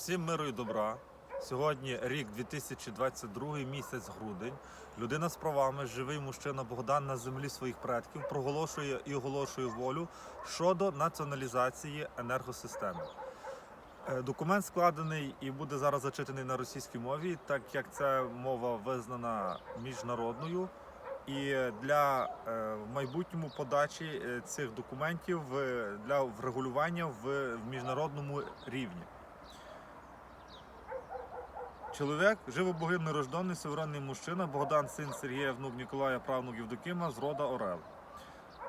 Всім миру і добра. Сьогодні рік 2022, місяць грудень. Людина з правами, живий мужчина Богдан на землі своїх предків проголошує і оголошує волю щодо націоналізації енергосистеми. Е, Документ складений і буде зараз зачитаний на російській мові, так як ця мова визнана міжнародною. І для е, майбутньому подачі е, цих документів для врегулювання в міжнародному рівні. Чоловік живобогинний рожденний суверенний мужчина, Богдан, син Сергія, внук Ніколая, правнук Євдокима з рода Орел.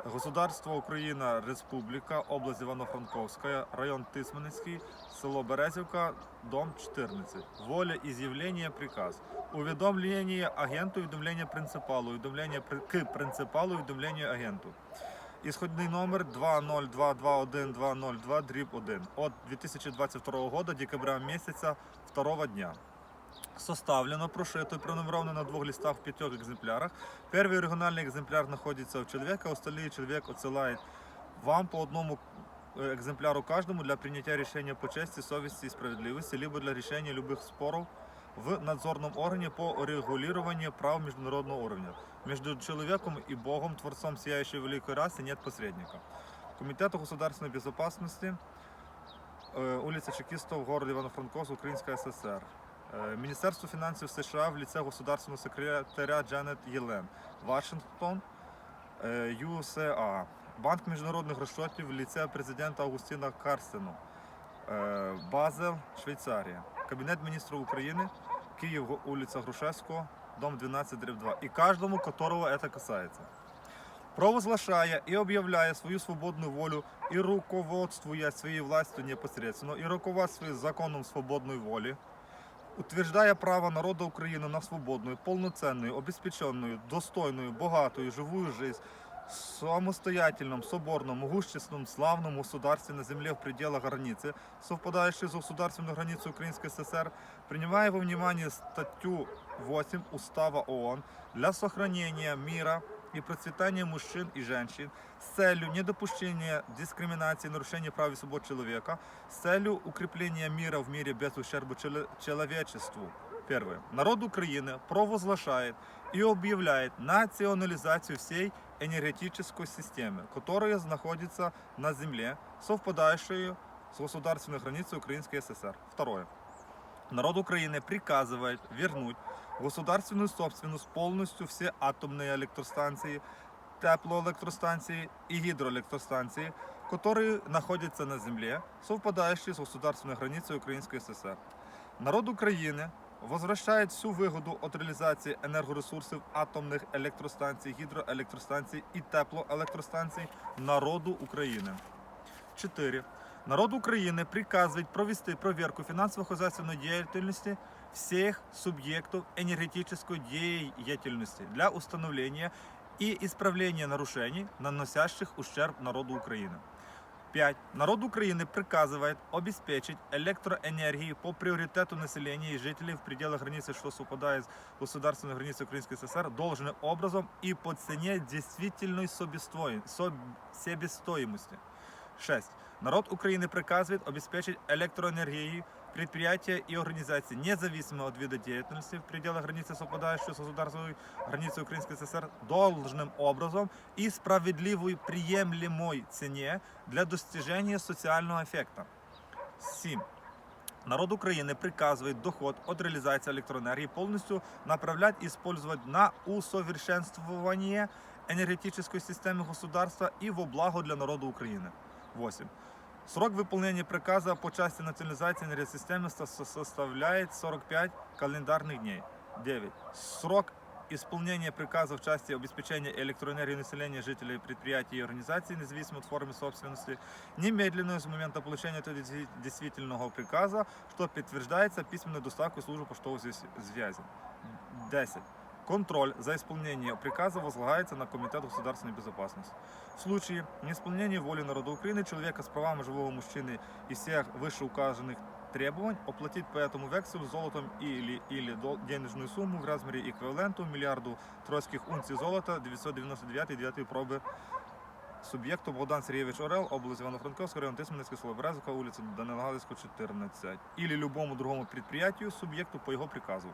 Государство Україна, Республіка, область Івано-Франковська, район Тисменницький, село Березівка, дом 14. Воля і з'явлення приказ. Увідомлення агенту, увідомлення принципалу, увідомлення к принципалу, увідомлення агенту. Ісходний номер 2022102 дріб 1 от 2022 года, декабря місяця, второго дня Составлено, прошито и пронумеровано на двух листах в пяти экземплярах. Первый оригинальный экземпляр находится у человека, остальные человек отсылает вам по одному э, экземпляру каждому для принятия решения по чести, совести и справедливости, либо для решения любых споров в надзорном органе по урегулированию прав международного уровня. Между человеком и Богом, Творцом сияющей великой расы, нет посредника. Комитету государственной безопасности, э, улица Чекистов, город Ивано-Франковск, Украинская ССР. Е, Міністерство фінансів США в ліце государственного секретаря Джанет Єлен, Вашингтон, е, USAA, Банк міжнародних розчотів в ліце президента Августіна Карстену, е, Базел, Швейцарія, Кабінет міністрів України, Київ, вулиця Грушевського, дом 12, дріб 2. І кожному, которого це касається. Провозглашає і об'являє свою свободну волю і руководствує своєю властю непосредственно, і руководствує законом свободної волі, утверждає право народа України на свободную, полноценную, обеспеченную, достойную, богатую, живую жизнь, самостоятельном, соборном, могущественном, славном государстве на земле в пределах границы, совпадающей с государственной границей Украинской ССР, принимая во внимание статью 8 Устава ООН для сохранения мира и процветания мужчин и женщин с целью недопущения дискриминации и нарушения прав и свобод человека, с целью укрепления мира в мире без ущерба челе- человечеству. Первое. Народ Украины провозглашает и объявляет национализацию всей энергетической системы, которая находится на земле, совпадающей с государственной границей Украинской ССР. Второе. Народ Украины приказывает вернуть в государственную собственность полностью все атомные электростанции, теплоэлектростанции и гидроэлектростанции, которые находятся на земле, совпадающие с государственной границей Украинской ССР. Народ Украины возвращает всю выгоду от реализации энергоресурсов атомных электростанций, гидроэлектростанций и теплоэлектростанций народу України. 4. Народ України приказывает провести проверку финансово-хозяйственной деятельности всех субъектов энергетической деятельности для установления и исправления нарушений, наносящих ущерб народу Украины. 5. Народ Украины приказывает обеспечить электроэнергией по приоритету населения и жителей в пределах границы, что совпадает с государственной границей Украинской ССР, должным образом и по цене действительной собестой- соб- себестоимости. 6. Народ Украины приказывает обеспечить электроэнергией предприятия и организации, независимо от вида деятельности, в пределах границы, совпадающей с государственной границей Украинской ССР, должным образом и справедливой приемлемой цене для достижения социального эффекта. 7. Народ Украины приказывает доход от реализации электроэнергии полностью направлять и использовать на усовершенствование энергетической системы государства и во благо для народа Украины. 8. Срок выполнения приказа по части национализации энергосистемы со- со- составляет 45 календарных дней. 9. Срок исполнения приказа в части обеспечения электроэнергии населения, жителей, предприятий и организаций, независимо от формы собственности, немедленно с момента получения этого действи- действительного приказа, что подтверждается письменной доставкой службы поштовой связи- связи. 10. Контроль за исполнением приказа возлагается на Комитет государственной безопасности. В случае неисполнения воли народа Украины человека с правами живого мужчины из всех вышеуказанных требований оплатить по этому векселю золотом или, или дол- денежную сумму в размере эквиваленту миллиарду тройских унций золота 999 9 пробы Суб'єкту Богдан Сергійович Орел, область Ивано-Франковська, район Тисменецький, село Березовка, вулиця Данила Галицького, 14. Или любому другому предприятию, субъекту по его приказу.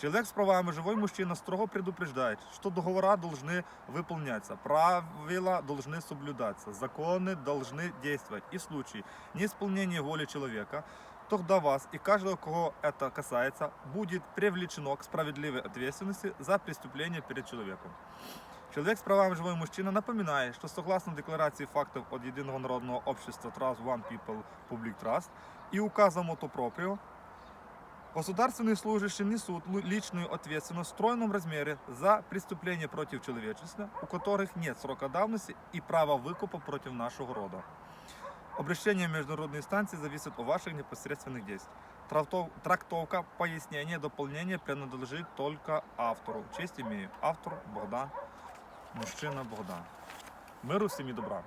Человек с правами, живой мужчина строго предупреждает, что договора должны выполняться, правила должны соблюдаться, законы должны действовать. И в случае неисполнения воли человека, тогда вас и каждого, кого это касается, будет привлечено к справедливой ответственности за преступление перед человеком. Человек с правами живой мужчина напоминает, что согласно декларации фактов от Единого народного общества Trust One People Public Trust и указа мотопроприо, Государственные служащие несут лу- личную ответственность в стройном размере за преступления против человечества, у которых нет срока давности и права выкупа против нашего рода. Обращение в международные инстанции зависит от ваших непосредственных действий. Трактов- Трактовка, пояснение, дополнение принадлежит только автору. Честь имею. Автор Богдан, мужчина Богдан. Миру всім і добра.